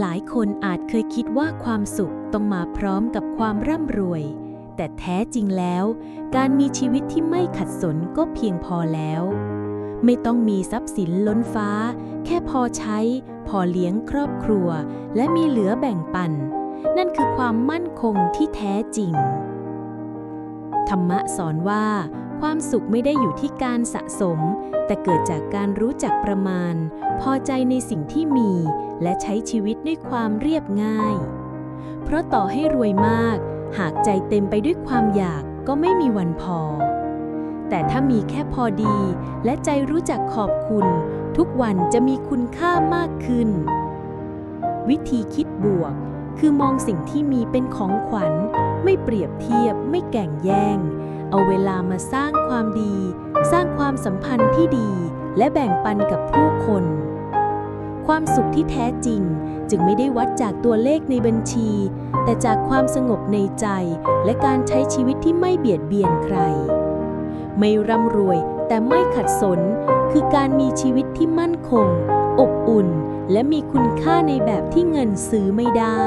หลายคนอาจเคยคิดว่าความสุขต้องมาพร้อมกับความร่ำรวย แต่แท้จริงแล้ว การมีชีวิตที่ไม่ขัดสนก็เพียงพอแล้ว ไม่ต้องมีทรัพย์สินล้นฟ้า แค่พอใช้ พอเลี้ยงครอบครัว และมีเหลือแบ่งปัน นั่นคือความมั่นคงที่แท้จริง ธรรมะสอนว่า ความสุขไม่ได้อยู่ที่การสะสม แต่เกิดจากการรู้จักประมาณ พอใจในสิ่งที่มี และใช้ชีวิตด้วยความเรียบง่าย เพราะต่อให้รวยมาก หากใจเต็มไปด้วยความอยากก็ไม่มีวันพอ แต่ถ้ามีแค่พอดี และใจรู้จักขอบคุณ ทุกวันจะมีคุณค่ามากขึ้น วิธีคิดบวก คือมองสิ่งที่มีเป็นของขวัญ ไม่เปรียบเทียบ ไม่แก่งแย่ง เอาเวลามาสร้างความดี สร้างความสัมพันธ์ที่ดี และแบ่งปันกับผู้คน ความสุขที่แท้จริง จึงไม่ได้วัดจากตัวเลขในบัญชี แต่จากความสงบในใจ และการใช้ชีวิตที่ไม่เบียดเบียนใคร ไม่ร่ำรวยแต่ไม่ขัดสน คือการมีชีวิตที่มั่นคง อบอุ่น และมีคุณค่าในแบบที่เงินซื้อไม่ได้